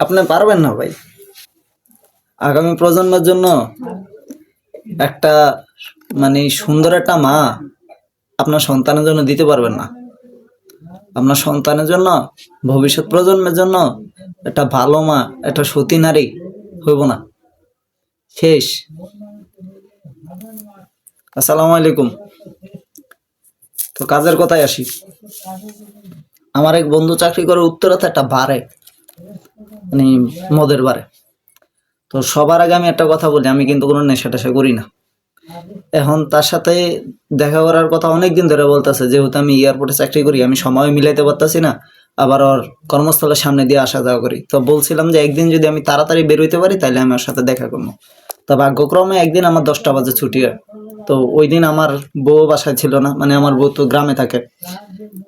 আপনি পারবেন না ভাই। আগামী প্রজন্মের জন্য একটা মানে সুন্দর একটা মা আপনার সন্তানের জন্য দিতে পারবেন না। আপনার সন্তানের জন্য, ভবিষ্যৎ প্রজন্মের জন্য একটা ভালো মা, একটা সতী নারী হইব না। শেষ। আসসালামু আলাইকুম। তো কাজের কথায় আসি। আমার এক বন্ধু চাকরি করে উত্তরাতে একটা বারে। মানে মদের বারে। তো সবার আগে আমি একটা কথা বলি, আমি কিন্তু কোনো নেশা টেশা করি না। এখন তার সাথে দেখা করার কথা অনেক দিন ধরে বলতেছে, যেহেতু আমি এয়ারপোর্টে চাকরি করি, আমি সময় মিলাইতে পারতাছি না, আবার ওর কর্মস্থলের সামনে দিয়ে আসা যাওয়া করি। তো বলছিলাম যে একদিন যদি আমি তাড়াতাড়ি বেরোইতে পারি, তাহলে আমি ওর সাথে দেখা করব। তো ভাগ্যক্রমে একদিন আমার দশটা বাজে ছুটি তো ওই দিন আমার বউ বাসায় ছিল না মানে আমার বউ তো গ্রামে থাকে।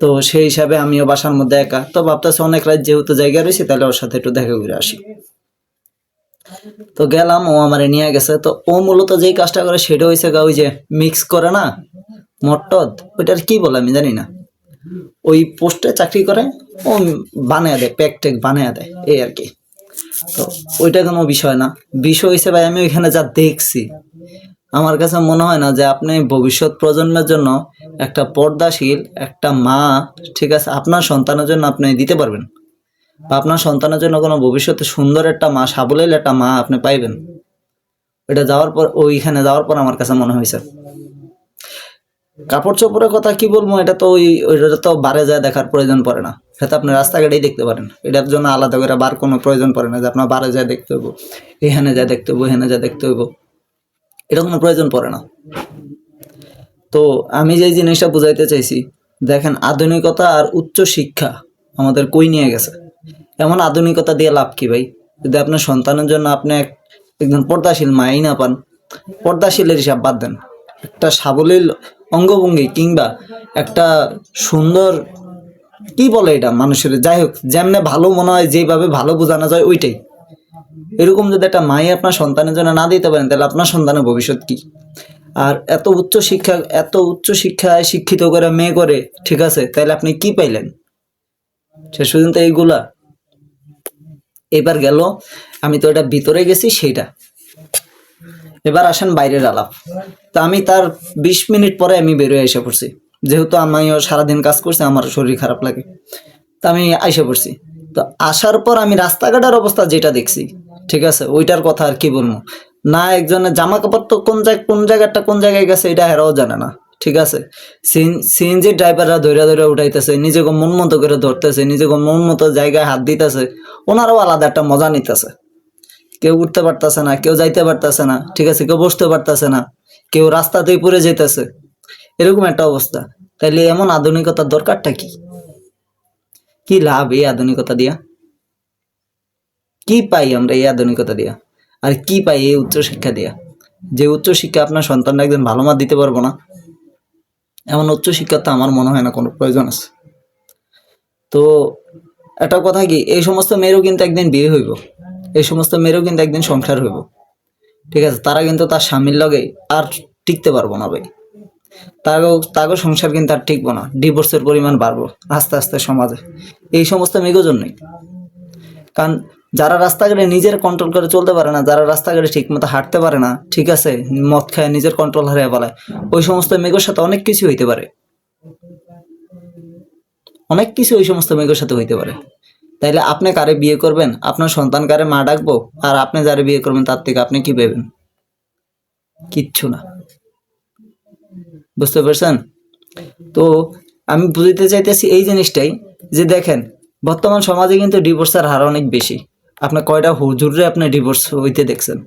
তো সেই হিসাবে আমিও বাসার মধ্যে একা। তো ভাবতেছি অনেক রাত যেহেতু জায়গা রয়েছে, তাহলে ওর সাথে একটু দেখা করে আসি। তো গেলাম, ও আমারে নিয়ে গেছে। তো ও মূলত যেই কাজটা করে সেটা হয়েছে গা ওই যে মিক্স করে না মটদ ওইটার কি বলে আমি জানি না। ওই পোস্টে চাকরি করে, ও বানিয়ে দেয় প্যাক ট্যাক বানিয়ে দেয়, এই আর কি। তো ওইটা কোনো বিষয় না। বিষয় হিসেবে আমি ওইখানে যা দেখছি আমার কাছে মনে হয় না যে আপনি ভবিষ্যৎ প্রজন্মের জন্য একটা পর্দাশীল, একটা মা, ঠিক আছে, আপনার সন্তানের জন্য আপনি দিতে পারবেন। বা আপনার সন্তানের জন্য কোনো ভবিষ্যতে সুন্দর একটা মা, সাবলীল একটা মা আপনি পাইবেন। এটা যাওয়ার পর, ওইখানে যাওয়ার পর আমার কাছে মনে হয়েছে। কাপড় চোপড়ের কথা কি বলব, এটা তো ওই, ওইটা তো বারে যায় দেখার প্রয়োজন পড়ে না। সেটা আপনি রাস্তাঘাটেই দেখতে পারেন। এটার জন্য আলাদা করে বার কোনো প্রয়োজন পড়ে না যে আপনার বারে যায় দেখতে হইব, এখানে যা দেখতে হইব এখানে যা দেখতে হইব। এটা কোনো প্রয়োজন পড়ে না। তো আমি যে জিনিসটা বুঝাইতে চাইছি, দেখেন আধুনিকতা আর উচ্চ শিক্ষা আমাদের কই নিয়ে গেছে? এমন আধুনিকতা দিয়ে লাভ কি ভাই? যদি আপনার সন্তানের জন্য আপনি এক- একজন পর্দাশীল মাই না পান, পর্দাশীলের হিসাব বাদ দেন। একটা সাবলীল অঙ্গভঙ্গি কিংবা একটা সুন্দর কি বলে এটা মানুষের? যাই হোক, যেমনে ভালো মনে হয় যেভাবে ভালো বোঝানো যায় ওইটাই। এরকম যদি একটা মাই আপনার সন্তানের জন্য না দিতে পারেন, তাহলে আপনার সন্তানের ভবিষ্যৎ কি? আর এত উচ্চ শিক্ষা, এত উচ্চ শিক্ষায় শিক্ষিত করে মেয়ে করে, ঠিক আছে, তাহলে আপনি কি পাইলেন? শেষ পর্যন্ত এইগুলা। এবার গেল, আমি তো এটা ভিতরে গেছি, সেইটা। এবার আসেন বাইরের আলাপ। তা আমি তার বিশ মিনিট পরে আমি বেরোয় এসে পড়ছি। যেহেতু আমিও সারাদিন কাজ করছি, আমার শরীর খারাপ লাগে। তা আমি আইসে পড়ছি। তো আসার পর আমি রাস্তাঘাটের অবস্থা যেটা দেখছি ঠিক আছে? ওইটার কথা আর কি বলব? না একজনের জামা কাপড় তো কোন জায়গায় কোন জায়গাটা কোন জায়গায় গেছে, এটা হেরাও জানে না। ঠিক আছে? সিএনজি ড্রাইভাররা ধরে ধরে উঠাইতেছে, নিজেকে মন মতো করে ধরতেছে, নিজেকে মন মতো জায়গায় হাত দিতেছে, ওনারাও আলাদা একটা মজা নিতেছে। কেউ উঠতে পারতেছে না, কেউ যাইতে পারতেছে না, ঠিক আছে? কেউ বসতে পারতেছে না, কেউ রাস্তাতেই পড়ে যেতেছে। এরকম একটা অবস্থা। তাইলে এমন আধুনিকতার দরকারটা কি? কি লাভ এই আধুনিকতা দিয়া? কি পাই আমরা এই আধুনিকতা দিয়া? আর কি পাই এই উচ্চশিক্ষা দিয়া? যে উচ্চশিক্ষা আপনার সন্তানরা একদিন ভালো মার দিতে পারব না। এমন উচ্চশিক্ষা তো আমার মনে হয় না, কোনো প্রয়োজন আছে। তো একটা কথা কি, এই সমস্ত মেয়েরও কিন্তু একদিন বিয়ে হইব। এই সমস্ত মেয়েরও কিন্তু একদিন সংসার হইব। ঠিক আছে, তারা কিন্তু তার স্বামীর লগে আর টিকতে পারব না ভাই। তারও তারও সংসার কিন্তু আর টিকবো না ডিভোর্সের পরিমাণ বাড়বো আস্তে আস্তে সমাজে। এই সমস্ত মেয়ের জন্যই। কারণ যারা রাস্তাঘাটে নিজের কন্ট্রোল করে চলতে পারে না, যারা রাস্তাঘাটে ঠিক মতো হাঁটতে পারে না, ঠিক আছে, মদ খায়, নিজের কন্ট্রোল হারিয়ে বলায় ওই সমস্ত মেয়ের সাথে অনেক কিছু হইতে পারে। অনেক কিছু ওই সমস্ত মেয়ের সাথে হইতে পারে। তাইলে আপনি কারে বিয়ে করবেন? আপনার সন্তান কারে মা ডাকবো? আর আপনি যারে বিয়ে করবেন, তার থেকে আপনি কি পেবেন কিচ্ছু না। বুঝতে পারছেন? তো আমি বুঝতে চাইতেছি এই জিনিসটাই যে দেখেন, বর্তমান সমাজে কিন্তু ডিভোর্সের হার অনেক বেশি। আপনি কয়টা হুজুরে আপনি ডিভোর্স হইতে দেখছেন?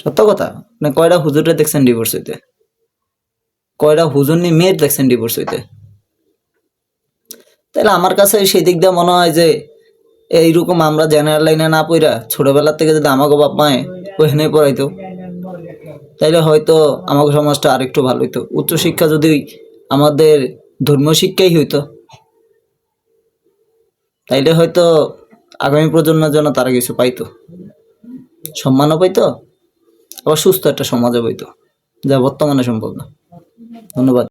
সত্য কথা, আপনি কয়টা হুজুরে দেখছেন ডিভোর্স হইতে? কয়টা হুজুর নিয়ে মেয়ের দেখছেন ডিভোর্স হইতে? তাহলে আমার কাছে সেই দিক দিয়ে মনে হয় যে, এইরকম আমরা জেনারেল লাইনে না পড়া ছোটবেলার থেকে যদি আমাকে বাপ মায়ে ওখানে পড়াইতো, তাইলে হয়তো আমাকে সমাজটা আরেকটু ভালো হইতো। উচ্চশিক্ষা যদি আমাদের ধর্মীয় শিক্ষাই হইতো, তাইলে হয়তো আগামী প্রজন্মের জন্য তারা কিছু পাইতো। সম্মানও পাইতো, আবার সুস্থ একটা সমাজও পাইতো, যা বর্তমানে সম্ভব না। ধন্যবাদ।